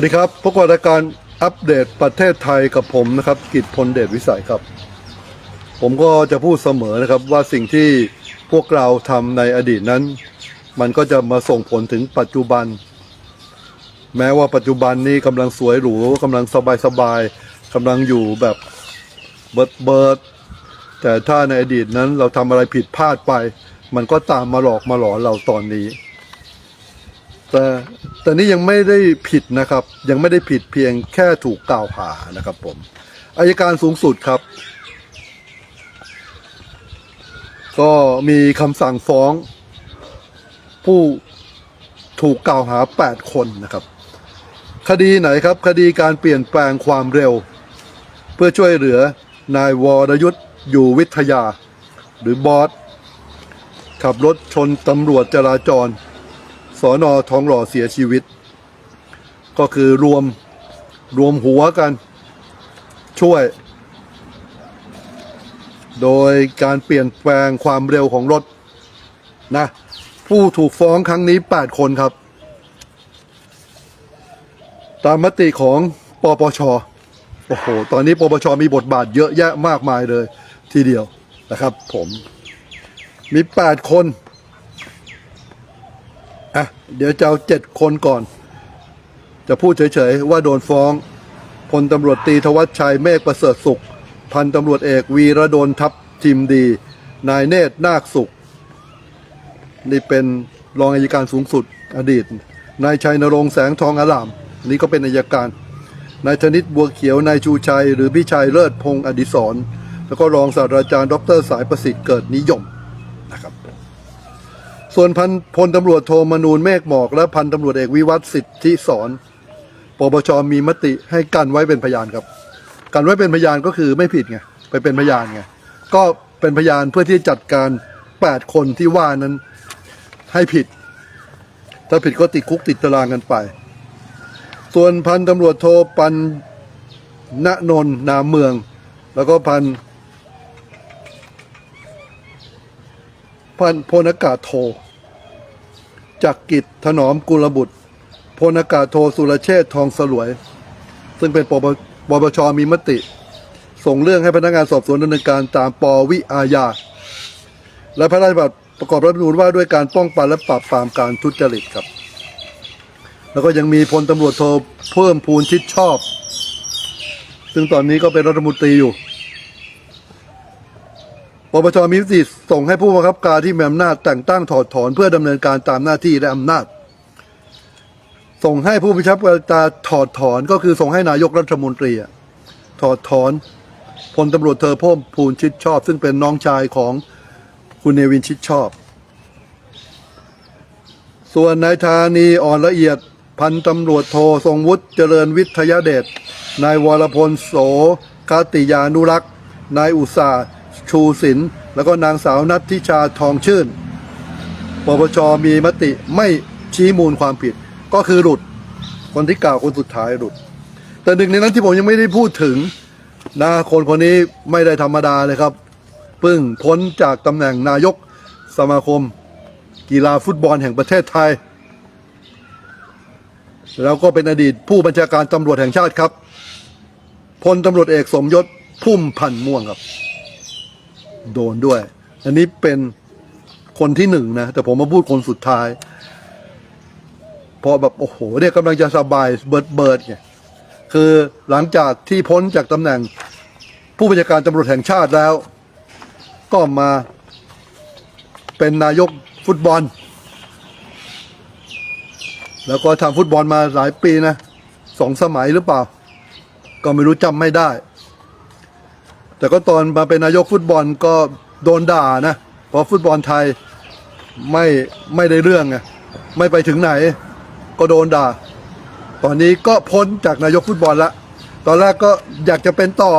วัสดีครับพบกับรายการอัปเดตประเทศไทยกับผมนะครับ กิตพลเดชวิสัยครับ ผมก็จะพูดเสมอนะครับว่าสิ่งที่พวกเราทำในอดีตนั้น มันก็จะมาส่งผลถึงปัจจุบัน แม้ว่าปัจจุบันนี้กำลังสวยหรูกำลังสบายสบายๆกำลังอยู่แบบเบิดเบิดๆแต่ถ้าในอดีตนั้นเราทำอะไรผิดพลาดไป มันก็ตามมาหลอกมาหลอนเราตอนนี้ แต่แต่นี่ยังไม่ได้ผิดนะครับ ยังไม่ได้ผิดเพียงแค่ถูกกล่าวหานะครับผมอายการสูงสุดครับ ก็มีคำสั่งฟ้อง ผู้ถูกกล่าวหา 8 คนนะครับ คดีไหนครับ คดีการเปลี่ยนแปลงความเร็ว เพื่อช่วยเหลือนายวรยุทธ์อยู่วิทยา หรือบอสขับรถชนตำรวจจราจร สอนอทองหล่อเสียชีวิต ก็คือรวมรวมหัวกัน ช่วย โดยการเปลี่ยนแปลงความเร็วของรถนะ ผู้ถูกฟ้องครั้งนี้ 8 คนครับ ตามมติของปปชโอ้โห ตอนนี้ปปชมีบทบาทเยอะแยะมากมายเลย ทีเดียวนะครับผม มี 8 คน อะเดี๋ยวจะเอาเจ็ดคนก่อน จะพูดเฉยๆว่าโดนฟ้องพลตำรวจตรีธวัชชัยเมฆประเสริฐสุข พันตำรวจเอกวีระโดนทัพทิมดี นายเนตรนาคสุข นี่เป็นรองอัยการสูงสุดอดีต นายชัยนรงค์แสงทองอารามนนี้ก็เป็นอัยการ นายธนิตบัวเขียว นายชูชัย หรือพี่ชัยเลิศพงศ์อดิศรแล้วก็รองศาสตราจารย์ ดรสายประสิทธิ์เกิดนิยม ส่วนพันพลตำรวจโทมนูนเมฆหมอกและพันตำรวจเอกวิวัฒสิทธิสอนปปชมีมติให้กันไว้เป็นพยานครับ กันไว้เป็นพยานก็คือไม่ผิดไงไปเป็นพยานไงก็เป็นพยานเพื่อที่จัดการ 8 คนที่ว่านั้นให้ผิด ถ้าผิดก็ติดคุกติดตารางกันไป ส่วนพันตำรวจโทปันณนน์นามเมือง แล้วก็พัน พันพลอากาศโทจักกิจถนอมกุลบุตรพลอากาศโทสุรเชษทองสลวย ซึ่งเป็นปปปปชมีมติ ส่งเรื่องให้พนักงานสอบสวนดำเนินการตามปวิอาญา และพระราชบัญญัติประกอบรัฐธรรมนูญว่าด้วยการป้องกันและปราบปรามการทุจริตครับ แล้วก็ยังมีพลตำรวจโทเพิ่มพูนชิดชอบ ซึ่งตอนนี้ก็เป็นรัฐมนตรีอยู่ ปปชมีมติส่งให้ผู้บังคับการที่มีอำนาจแต่งตั้งถอดถอนเพื่อดำเนินการตามหน้าที่และอำนาจ ส่งให้ผู้บัญชาการถอดถอนก็คือส่งให้นายกรัฐมนตรีถอดถอนพลตำรวจเธอพ่มพูนชิดชอบ ซึ่งเป็นน้องชายของคุณเนวินชิดชอบ ส่วนนายธานีอ่อนละเอียดพันตำรวจโททรงวุฒิเจริญวิทยาเดชนายวรพลโสคติยานุรักษ์นายอุตสาห์ ชูศิลป์แล้วก็นางสาวนัทธิชาทองชื่น ปปชมีมติไม่ชี้มูลความผิด ก็คือหลุด คนที่กล่าวคนสุดท้ายหลุด แต่หนึ่งในนั้นที่ผมยังไม่ได้พูดถึงนะคนคนนี้ไม่ได้ธรรมดาเลยครับเพิ่งพ้นจากตำแหน่งนายกสมาคม กีฬาฟุตบอลแห่งประเทศไทย แล้วก็เป็นอดีตผู้บัญชาการตำรวจแห่งชาติครับพลตำรวจเอกสมยศพุ่มพันธ์ม่วงครับ โดนด้วย อันนี้เป็นคนที่หนึ่งนะ แต่ผมมาพูดคนสุดท้าย พอแบบโอ้โหเนี่ยกำลังจะสบายเบิดเบิดไงคือหลังจากที่พ้นจากตำแหน่งผู้บัญชาการตำรวจแห่งชาติแล้ว ก็มาเป็นนายกฟุตบอล แล้วก็ทำฟุตบอลมาหลายปีนะสองสมัยหรือเปล่า ก็ไม่รู้จำไม่ได้ แต่ก็ตอนมาเป็นนายกฟุตบอลก็โดนด่านะเพราะฟุตบอลไทยไม่ไม่ได้เรื่องไงไม่ไปถึงไหน ก็โดนด่า ตอนนี้ก็พ้นจากนายกฟุตบอลละ ตอนแรกก็อยากจะเป็นต่อ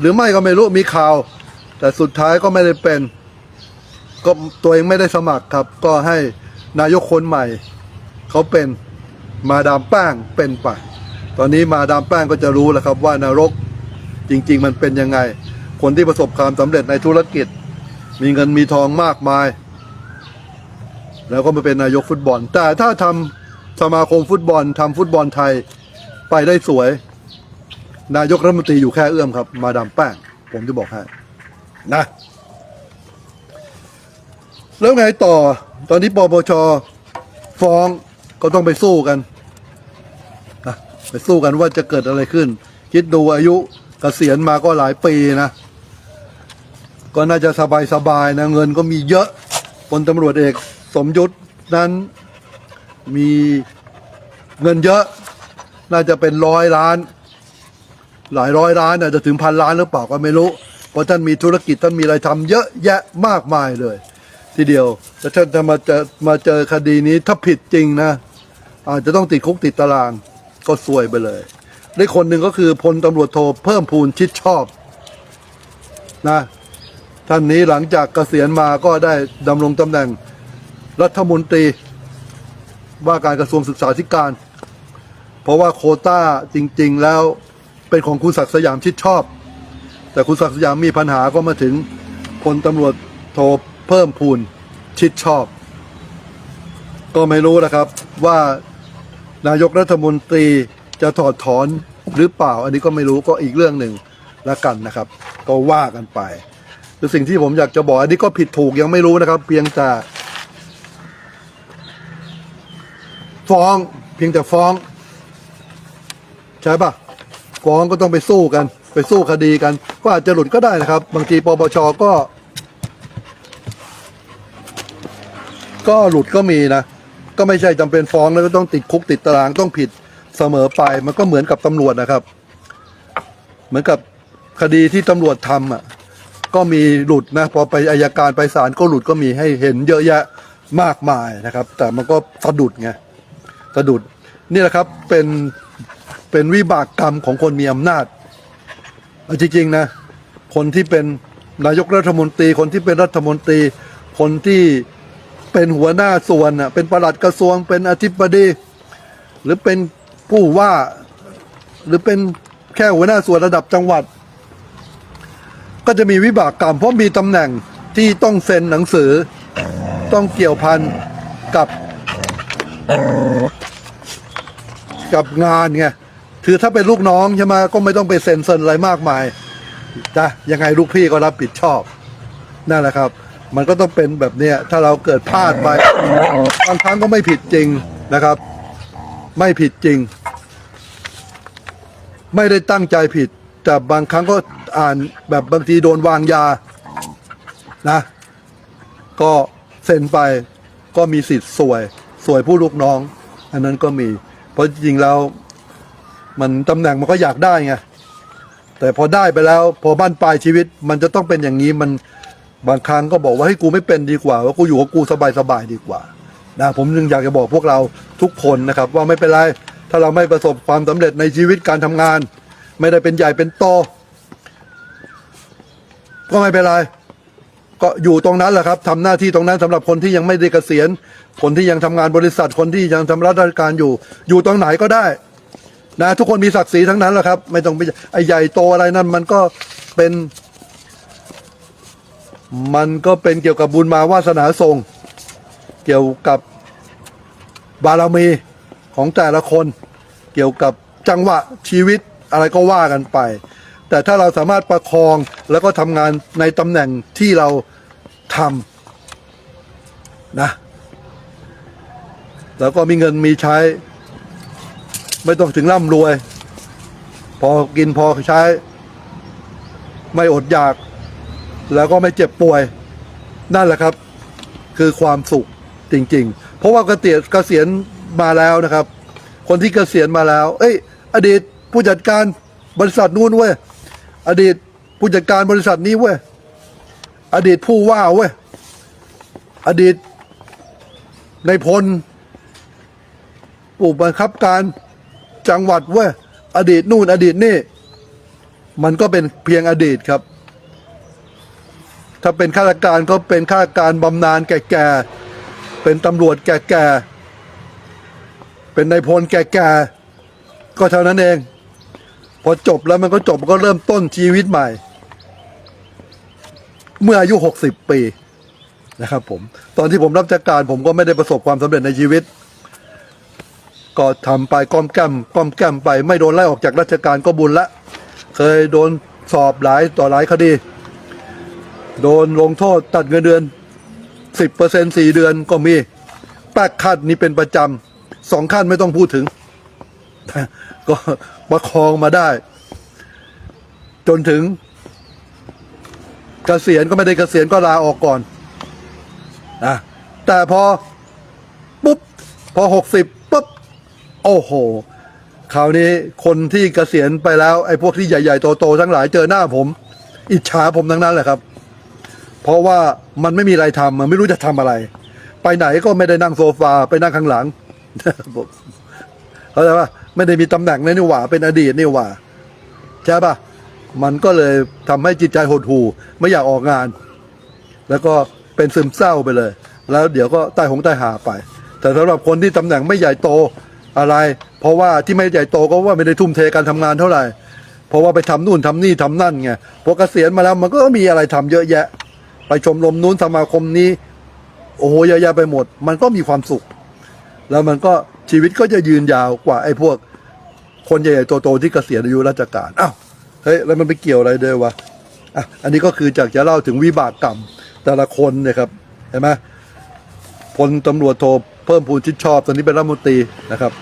หรือไม่ก็ไม่รู้มีข่าว แต่สุดท้ายก็ไม่ได้เป็น ก็ตัวเองไม่ได้สมัครครับ ก็ให้นายกคนใหม่ เขาเป็นมาดามแป้งเป็นไปตอนนี้มาดามแป้งก็จะรู้แล้วครับว่านรกจริง ๆ มันเป็นยังไง คนที่ประสบความสำเร็จในธุรกิจ มีเงินมีทองมากมาย แล้วก็มาเป็นนายกฟุตบอล แต่ถ้าทำสมาคมฟุตบอลทำฟุตบอลไทยไปได้สวย นายกรัฐมนตรีอยู่แค่เอื้อมครับ มาดามแป้ง ผมจะบอกให้นะ แล้วไงต่อ ตอนนี้ปปชฟ้องก็ต้องไปสู้กันนะไปสู้กันว่าจะเกิดอะไรขึ้น คิดดูอายุเกษียณมาก็หลายปีนะ ก็น่าจะสบายสบายๆนะเงินก็มีเยอะพลตำรวจเอกสมยศนั้นมีเงินเยอะ น่าจะเป็นร้อยล้าน หลายร้อยล้านอาจจะถึงพันล้านหรือเปล่าก็ไม่รู้ เพราะท่านมีธุรกิจท่านมีอะไรทำเยอะแยะมากมายเลย ทีเดียวแต่ท่านจะมาเจอมาเจอคดีนี้ถ้าผิดจริงนะ อาจจะต้องติดคุกติดตารางก็ซวยไปเลยได้คนหนึ่งก็คือพลตำรวจโทเพิ่มพูนชิดชอบนะ ท่านนี้หลังจากเกษียณมาก็ได้ดำรงตำแหน่งรัฐมนตรีว่าการกระทรวงศึกษาธิการ เพราะว่าโคต้าจริง ๆ แล้วเป็นของคุณศักดิ์สยามชิดชอบ แต่คุณศักดิ์สยามมีปัญหาก็มาถึงพลตำรวจโทเพิ่มพูนชิดชอบ ก็ไม่รู้นะครับว่านายกรัฐมนตรีจะถอดถอนหรือเปล่า อันนี้ก็ไม่รู้ก็อีกเรื่องหนึ่งละกันนะครับ ก็ว่ากันไป คือสิ่งที่ผมอยากจะบอกอันนี้ก็ผิดถูกยังไม่รู้นะครับ เพียงแต่ฟ้อง เพียงแต่ฟ้อง ใช่ปะฟ้องก็ต้องไปสู้กัน ไปสู้คดีกัน ก็อาจจะหลุดก็ได้นะครับ บางทีปปชก็ ก็หลุดก็มีนะ ก็ไม่ใช่จำเป็นฟ้องแล้วก็ต้องติดคุกติดตารางต้องผิดเสมอไป มันก็เหมือนกับตำรวจนะครับ เหมือนกับคดีที่ตำรวจทำอะ ก็มีหลุดนะพอไปอายการไปศาลก็หลุดก็มีให้เห็นเยอะแยะมากมายนะครับ แต่มันก็สะดุดไงสะดุดนี่แหละครับเป็นเป็นวิบากกรรมของคนมีอำนาจจริงๆนะคนที่เป็นนายกรัฐมนตรี คนที่เป็นรัฐมนตรี คนที่เป็นหัวหน้าส่วนน่ะเป็นประหลัดกระทรวง เป็นอธิบดี หรือเป็นผู้ว่า หรือเป็นแค่หัวหน้าส่วนระดับจังหวัด ก็จะมีวิบากกรรมเพราะมีตำแหน่งที่ต้องเซ็นหนังสือ ต้องเกี่ยวพันกับ กับงานไงคือถ้าเป็นลูกน้องใช่ไหมก็ไม่ต้องไปเซ็นเซ็นอะไรมากมายนะยังไงลูกพี่ก็รับผิดชอบนั่นแหละครับ มันก็ต้องเป็นแบบเนี้ยถ้าเราเกิดพลาดไปบางครั้งก็ไม่ผิดจริงนะครับ ไม่ผิดจริง ไม่ได้ตั้งใจผิด แต่บางครั้งก็ อ่านแบบบางทีโดนวางยานะ ก็เซ็นไปก็มีสิทธิ์สวยสวยผู้ลูกน้อง อันนั้นก็มี เพราะจริงแล้ว มันตำแหน่งมันก็อยากได้ไงแต่พอได้ไปแล้ว พอบ้านปลายชีวิต มันจะต้องเป็นอย่างนี้มันบางครั้งก็บอกว่าให้กูไม่เป็นดีกว่าว่ากูอยู่กับกูสบายๆดีกว่านะผมจึงอยากจะบอกพวกเราทุกคนนะครับ ว่าไม่เป็นไร ถ้าเราไม่ประสบความสำเร็จในชีวิตการทำงาน ไม่ได้เป็นใหญ่เป็นโต ก็ไม่เป็นไร ก็อยู่ตรงนั้นแหละครับทำหน้าที่ตรงนั้นสำหรับคนที่ยังไม่ได้เกษียณ คนที่ยังทำงานบริษัทคนที่ยังทำราชการอยู่ อยู่ตรงไหนก็ได้ นะทุกคนมีศักดิ์ศรีทั้งนั้นแหละครับ ไม่ต้องไปไอ้ใหญ่โตอะไรนั่นมันก็เป็น มันก็เป็นเกี่ยวกับบุญมาวาสนาส่งเกี่ยวกับบารมีของแต่ละคน เกี่ยวกับจังหวะชีวิตอะไรก็ว่ากันไป แต่ถ้าเราสามารถประคองแล้วก็ทำงานในตำแหน่งที่เราทำนะแล้วก็มีเงินมีใช้ ไม่ต้องถึงร่ำรวย พอกินพอใช้ ไม่อดอยาก แล้วก็ไม่เจ็บป่วย นั่นแหละครับ คือความสุขจริง ๆ เพราะว่าเกษียณเกษียณมาแล้วนะครับ คนที่เกษียณมาแล้ว เอ้ย อดีตผู้จัดการบริษัทนู้นเว้ย อดีตผู้จัดการบริษัทนี้เว้ย อดีตผู้ว่าเว้ย อดีตในพลผู้บังคับการจังหวัดเว้ย อดีตนู่นอดีตนี่ มันก็เป็นเพียงอดีตครับ ถ้าเป็นข้าราชการก็เป็นข้าราชการบำนาญแก่ๆ เป็นตำรวจแก่ๆ เป็นนายพลแก่ๆ ก็เท่านั้นเอง พอจบแล้วมันก็จบมันก็เริ่มต้นชีวิตใหม่ เมื่ออายุหกสิบปีนะครับ ผม ตอนที่ผมรับราชการ ผมก็ไม่ได้ประสบความสำเร็จในชีวิต ก็ทำไปก้อมแก้มก้อมแก้มไป ไม่โดนไล่ออกจากราชการก็บุญละ เคยโดนสอบหลายต่อหลายคดี โดนลงโทษตัดเงินเดือนสิบเปอร์เซ็นสี่เดือนก็มีแป๊กขั้นนี่เป็นประจำสองขั้นไม่ต้องพูดถึง ก็ประคองมาได้ จนถึงเกษียณก็ไม่ได้เกษียณก็ลาออกก่อนนะแต่พอปุ๊บพอหกสิบปุ๊บโอ้โหคราวนี้คนที่เกษียณไปแล้วไอ้พวกที่ใหญ่ๆโตๆทั้งหลายเจอหน้าผม อิจฉาผมทั้งนั้นแหละครับ เพราะว่ามันไม่มีอะไรทำมันไม่รู้จะทำอะไร ไปไหนก็ไม่ได้นั่งโซฟาไปนั่งข้างหลังเข้าใจปะ ไม่ได้มีตำแหน่งเลยนี่หว่า เป็นอดีตนี่หว่าใช่ปะมันก็เลยทำให้จิตใจหดหู่ไม่อยากออกงาน แล้วก็เป็นซึมเศร้าไปเลย แล้วเดี๋ยวก็ใต้หงใต้หาไป แต่สำหรับคนที่ตำแหน่งไม่ใหญ่โตอะไร เพราะว่าที่ไม่ใหญ่โตก็ว่าไม่ได้ทุ่มเทการทำงานเท่าไหร่ เพราะว่าไปทำนู่นทำนี่ทำนั่นไงพอเกษียณมาแล้วมันก็มีอะไรทำเยอะแยะ ไปชมรมนู้นสมาคมนี้ โอ้โหเยอะแยะไปหมด มันก็มีความสุข แล้วมันก็ชีวิตก็จะยืนยาวกว่าไอ้พวก คนใหญ่ๆโตๆที่เกษียณอายุราชการอ้าวเฮ้ยแล้วมันไปเกี่ยวอะไรด้วยวะอะอันนี้ก็คือจากจะเล่าถึงวิบากกรรมแต่ละคนเนี่ยครับเห็นไหมพลตำรวจโทเพิ่มพูนชิดชอบตอนนี้เป็นรัฐมนตรีนะครับ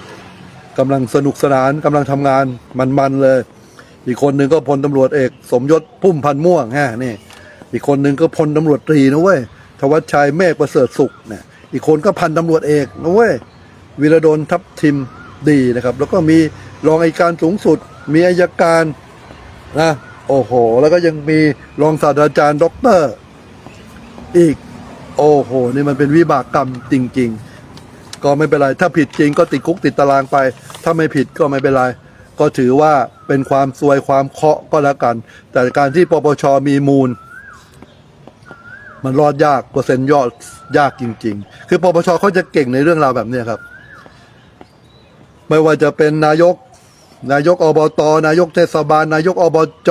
กำลังสนุกสนานกำลังทำงานมันๆเลย อีกคนหนึ่งก็พลตำรวจเอก สมยศพุ่มพันม่วงฮะนี่ อีกคนหนึ่งก็พลตำรวจตรีนะเว้ยธวัชชัยเมฆประเสริฐสุขเนี่ยอีกคนก็พันตำรวจเอกนะเว้ยวีรดลทัพทิมดีนะครับ แล้วก็มี รองอัยการสูงสุด มีอายการนะโอ้โห แล้วก็ยังมีรองศาสตราจารย์ด็อกเตอร์ อีก โอ้โห นี่มันเป็นวิบากกรรมจริง ๆ ก็ไม่เป็นไร ถ้าผิดจริงก็ติดคุกติดตารางไป ถ้าไม่ผิดก็ไม่เป็นไร ก็ถือว่าเป็นความซวยความเคาะก็แล้วกัน แต่การที่ปปชมีมูล มันรอดยากเปอร์เซ็นยอดยากจริง ๆ คือปปชเขาจะเก่งในเรื่องราวแบบนี้ครับ ไม่ว่าจะเป็นนายก นายกอบตนายกเทศบาล นายกอบจ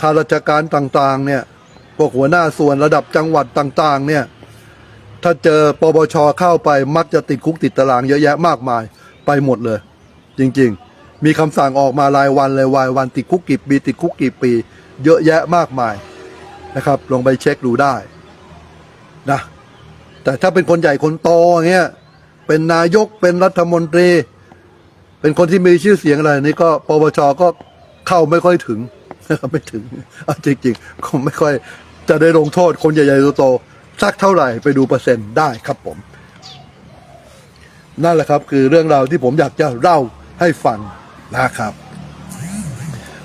ข้าราชการต่างๆ เนี่ยพวกหัวหน้าส่วนระดับจังหวัดต่าง ๆ เนี่ยถ้าเจอปปชเข้าไปมักจะติดคุกติดตารางเยอะแยะมากมายไปหมดเลย จริงๆ มีคำสั่งออกมารายวันเลยรายวันติดคุกกี่ปีติดคุกกี่ปี เยอะแยะมากมายนะครับ ลองไปเช็คดูได้นะแต่ถ้าเป็นคนใหญ่คนโตอย่างเงี้ยเป็นนายกเป็นรัฐมนตรี เป็นคนที่มีชื่อเสียงอะไรนี่ก็ปปชก็เข้าไม่ค่อยถึงไม่ถึงเอาจริงๆก็ไม่ค่อยจะได้ลงโทษคนใหญ่ๆโตๆสักเท่าไหร่ไปดูเปอร์เซ็นต์ได้ครับผม นั่นแหละครับคือเรื่องราวที่ผมอยากจะเล่าให้ฟังนะครับ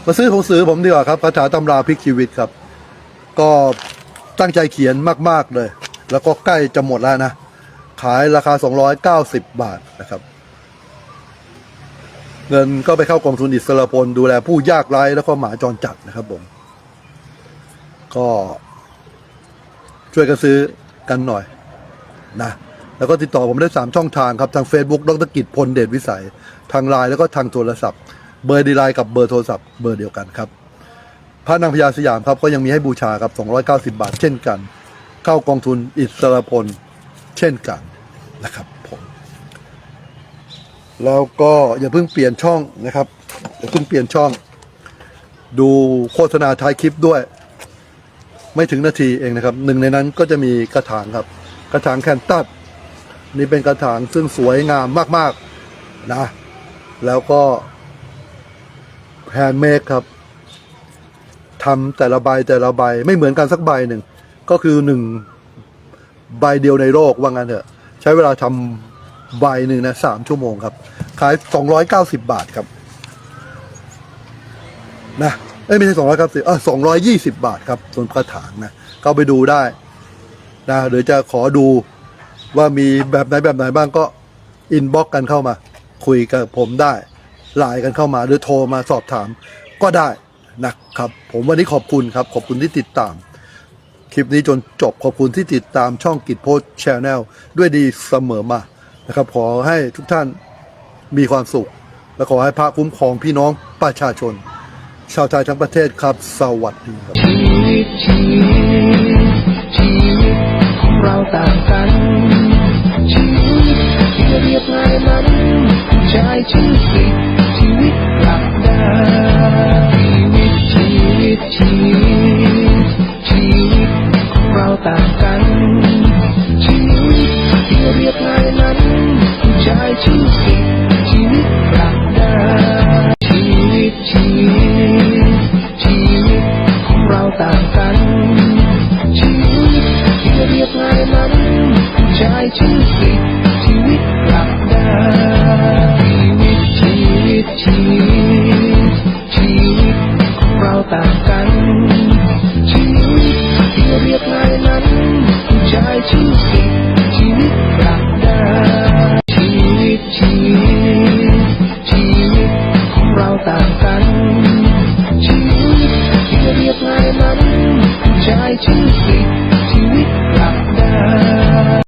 มาซื้อของซื้อผมดีกว่าครับคาถาตำราพลิกชีวิตครับ ก็ตั้งใจเขียนมาก ๆ เลย แล้วก็ใกล้จะหมดแล้วนะ ขายราคา 290 บาทนะครับ เงินก็ไปเข้ากองทุนอิสระพลดูแลผู้ยากไร้แล้วก็หมาจรจัดนะครับผมก็ช่วยกันซื้อกันหน่อยนะแล้วก็ติดต่อผมได้ 3 ช่องทางครับ ทาง Facebook ดรกิจพลเดชวิสัย ทางไลน์แล้วก็ทางโทรศัพท์ เบอร์ดีไลน์กับเบอร์โทรศัพท์เบอร์เดียวกันครับ พระนางพญาสยามครับก็ยังมีให้บูชาครับ 290 บาท เช่นกัน เข้ากองทุนอิสระพลเช่นกันนะครับ แล้วก็อย่าเพิ่งเปลี่ยนช่องนะครับอย่าเพิ่งเปลี่ยนช่อง ดูโฆษณาท้ายคลิปด้วย ไม่ถึงนาทีเองนะครับหนึ่งในนั้นก็จะมีกระถางครับ กระถางแคนตัสนี่เป็นกระถางซึ่งสวยงามมากๆนะ แล้วก็แฮนด์เมดครับทำแต่ละใบแต่ละใบไม่เหมือนกันสักใบหนึ่ง ก็คือหนึ่งใบเดียวในโลกว่างั้นเถอะ ใช้เวลาทำ ใบหนึ่งนะสามชั่วโมงครับ ขายสองร้อยเก้าสิบบาทครับนะเอ้ยไม่ใช่สองร้อยเก้าสิบเออสองร้อยยี่สิบบาทครับส่วนกระถางนะเข้าไปดูได้นะหรือจะขอดูว่ามีแบบไหนแบบไหนบ้างก็อินบ็อกกันเข้ามา คุยกับผมได้ไลน์กันเข้ามาหรือโทรมาสอบถามก็ได้นะครับ ผมวันนี้ขอบคุณครับ ขอบคุณที่ติดตาม คลิปนี้จนจบขอบคุณที่ติดตามช่องกิจโพสชแนลด้วยดีเสมอมา นะครับ ขอให้ทุกท่านมีความสุข และขอให้พระคุ้มครองพี่น้องประชาชน ชาวไทยทั้งประเทศครับ สวัสดีครับชีวิตชีวิตของเราต่างกัน